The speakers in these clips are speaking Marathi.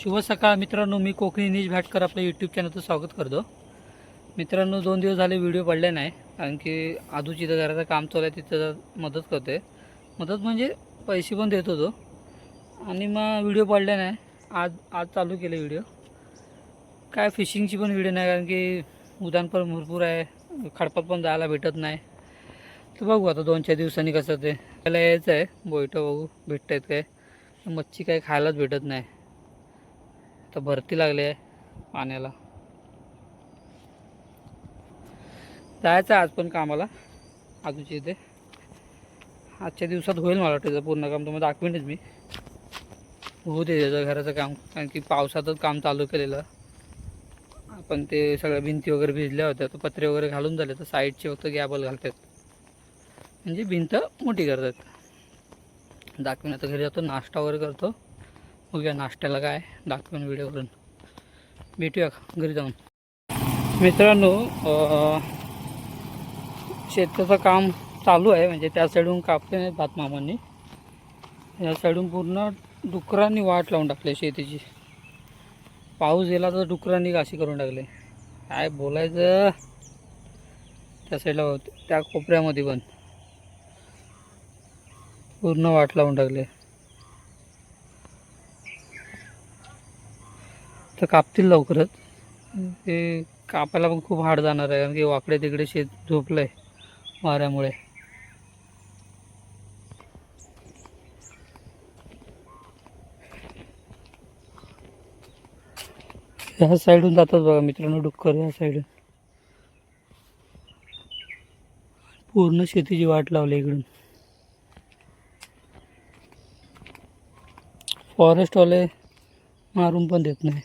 शुभ सकाळ मित्रांनो मी कोकणी नीज भाटकर आपल्या यूट्यूब चॅनलचं स्वागत करतो. मित्रांनो दोन दिवस झाले व्हिडिओ पडले नाही कारण की आधू जिथं घराचं काम चालू आहे तिथं मदत करते मदत म्हणजे पैसे पण देत होतो आणि मग व्हिडिओ पडले नाही. आज आज चालू केले व्हिडिओ काय फिशिंगची पण व्हिडिओ नाही कारण की उदान पण भरपूर आहे खडपात पण जायला भेटत नाही. तर बघू आता दोन चार दिवसांनी कसं ते. त्याला यायचं आहे बोयटं बघू भेटत आहेत काय. मच्छी काही खायलाच भेटत नाही. तर भरती लागली आहे पाण्याला. जायचं आज पण कामाला. आजूच्या इथे. आजच्या दिवसात होईल मला वाटतं त्याचं पूर्ण काम. तुम्हाला दाखवेनच मी. होऊ दे त्याचं घराचं काम. कारण की पावसातच काम चालू केलेलं. आपण ते सगळ्या भिंती वगैरे भिजल्या होत्या. तर पत्रे वगैरे घालून झाले. तर साईडचे फक्त गॅबल घालतात. म्हणजे भिंत मोठी करतात. दाखवेन आता घरी जातो. नाश्ता वगैरे करतो. उद्या नाश्त्याला काय दाखवेन व्हिडिओ करून भेटूया घरी जाऊन. मित्रांनो शेताचं काम चालू आहे. म्हणजे त्या साईडून कापले नाहीत भात मामांनी. या साईडून पूर्ण डुकरांनी वाट लावून टाकली शेतीची. पाऊस गेला तर डुकरांनी काशी करून टाकले. काय बोलायचं? त्या साईडला त्या कोपऱ्यामध्ये पण. पूर्ण वाट लावून टाकले. तर कापतील लवकरच. ते कापायला पण खूप हार्ड जाणार आहे कारण की वाकडे तिकडे शेत झोपलं आहे वाऱ्यामुळे. ह्या साईडून जातात बघा मित्रांनो डुक्कर ह्या साईडून पूर्ण शेतीची वाट लावली इकडून. फॉरेस्टवाले मारून पण देत नाही.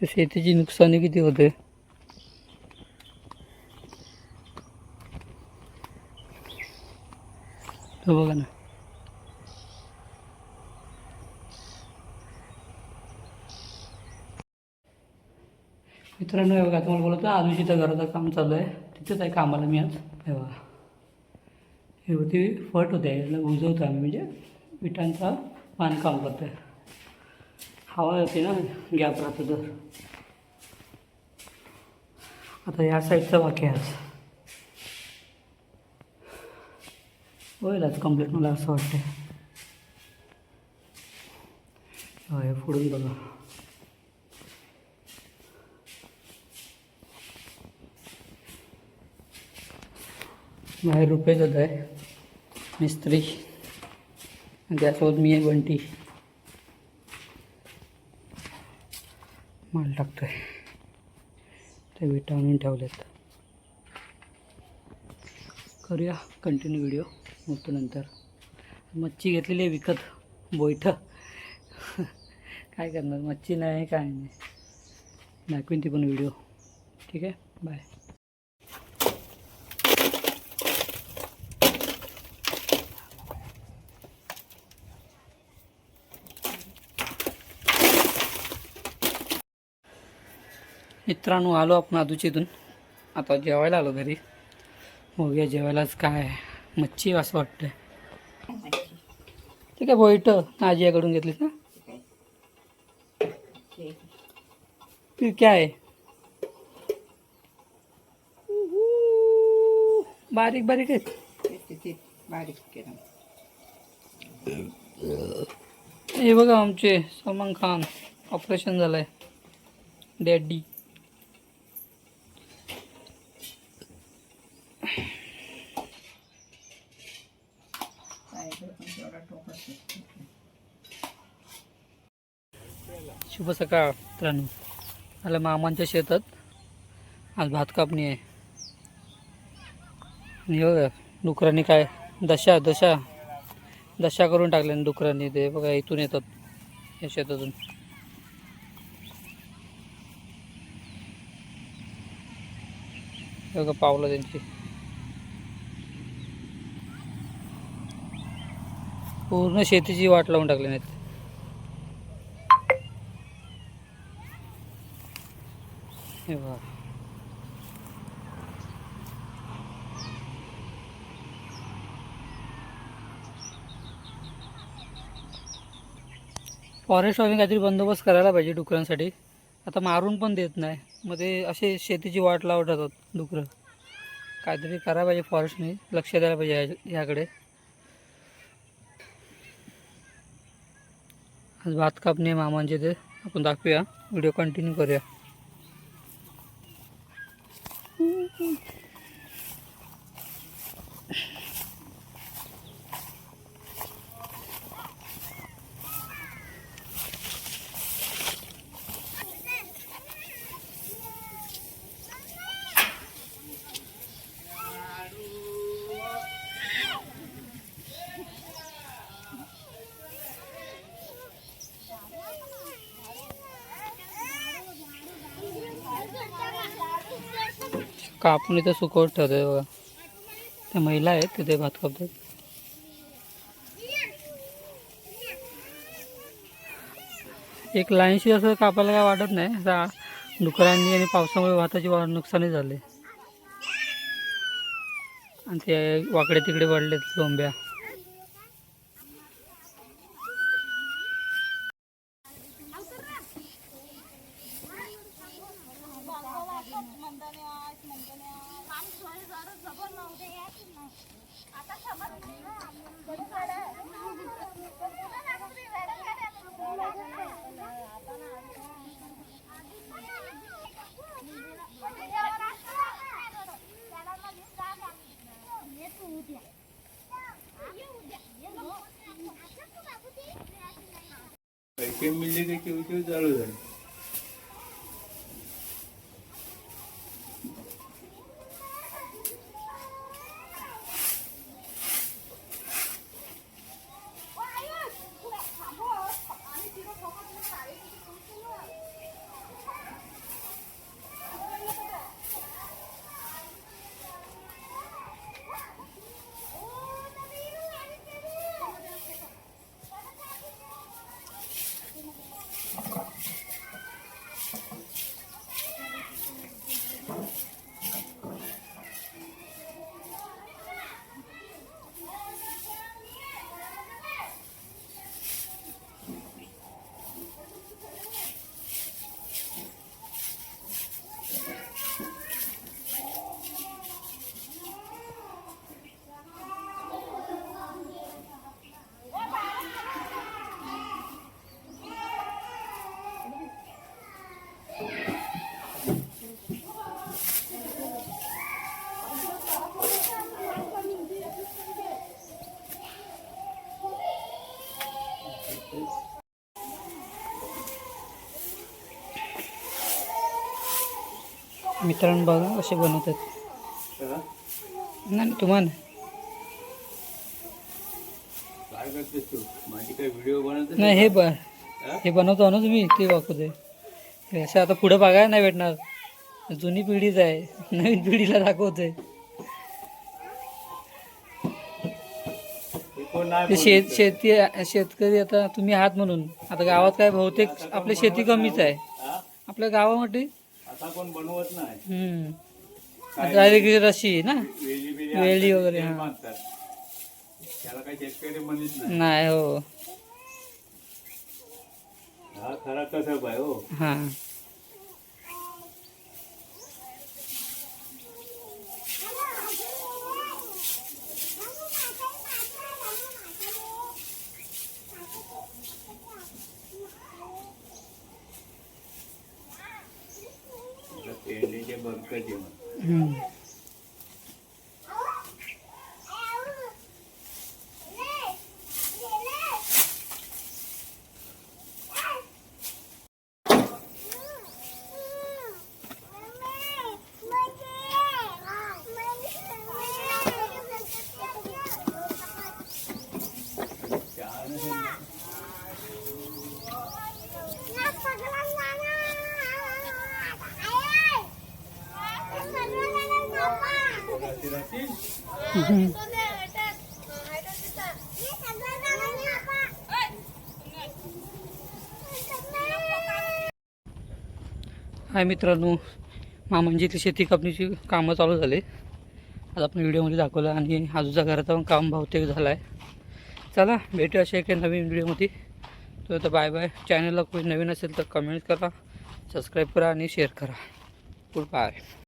तर शेतीची नुकसानी किती होते? बघा ना. मित्रांनो हे बघा तुम्हाला बोलतो आजूची तर घराचं काम चालू आहे तिथेच आहे कामाला मी आज. हे बघा. हे होती फट होते याला उजवतो आम्ही म्हणजे विटांचा बांधकाम करतो आहे हवा येते ना गॅप राहतो तर. आता या साईडचा बाकी आहे आज. होईल आज कंप्लीट मला असं वाटतं हे फोडून बघा. बाहेर रुपये जात आहे मिस्त्री. आणि त्यासोबत मी आहे बंटी. माल आहे ते विटा आणून ठेवलेत. करूया कंटिन्यू व्हिडिओ मग तो नंतर. मच्छी घेतलेली आहे विकत. बोयठ. काय करणार? मच्छी नाही काय नाही. दाखवीन ती पण व्हिडिओ ठीक आहे? बाय मित्रांनो आलो आपण आदूच्या इथून आता जेवायला आलो घरी. बघूया जेवायलाच काय? मच्छी असं वाटतं ठीक आहे बोईट नाजियाकडून घेतली ना ती काय बारीक बारीक आहे. बारीक केलं हे बघा आमचे सलमान खान. ऑपरेशन झालंय. डॅडी. शुभ सकाळ मित्रांनो. आलं मामांच्या शेतात आज भात कापणी आहे. आणि हे बघा डुकरांनी काय दशा दशा दशा करून टाकल्या डुकरांनी ते बघा इथून येतात या शेतातून. बघा पावलं त्यांची. पूर्ण शेतीची वाट लावून टाकली नाहीत. हे बघा. फॉरेस्टवाले काहीतरी बंदोबस्त करायला पाहिजे डुकरांसाठी. आता मारून पण देत नाही. मग ते असे शेतीची वाट लावत राहतात डुकरं. काहीतरी करायला पाहिजे फॉरेस्टने लक्ष द्यायला पाहिजे ह्याकडे आज भात कापणे मामांचे ते. आपण दाखवूया. व्हिडिओ कंटिन्यू करूया. Ooh. कापून इथं सुकवत ठेवतोय बघा. त्या महिला आहेत तिथे भात कापतात. एक लाईनशी असं कापायला काय वाटत नाही डुकरांनी आणि पावसामुळे भाताची वा नुकसानही झाले. आणि ते वाकडे तिकडे पडलेत लोंब्या. केम मिळले की केव्हा केव्हा चालू झाले. मित्रांनो बघा कसे बनवतात? नाही तुम्हाला नाही. हे ब हे बनवतो ना तुम्ही ते दाखवते हे असं आता पुढं बघायला नाही भेटणार. जुनी पिढीच आहे. नवीन पिढीला दाखवते कोण नाही ते शेत शेती शेतकरी आता तुम्ही आहात म्हणून. आता गावात काय बहुतेक आपली शेती कमीच आहे? आपल्या गावामध्ये आता कोण बनवत नाही. डायरेक्ट रशी आहे ना वेली बिली वेली आणतात, वगैरे, हा. बांधतात. त्याला काही शेतकरी म्हणत नाही नाही हो हा खरा कसं पाय हो हां 嗯。हाय मित्रांनो मामांची इथे शेती कापणीची कामं चालू झाले. आज आपण व्हिडिओमध्ये दाखवलं आणि आजूच्या घराचा पण काम बहुतेक झालं आहे चला भेटू अशा एका नवीन व्हिडिओमध्ये. तो आता बाय बाय चॅनलला कोणी नवीन असेल तर कमेंट करा सबस्क्राईब करा आणि शेअर करा. Good bye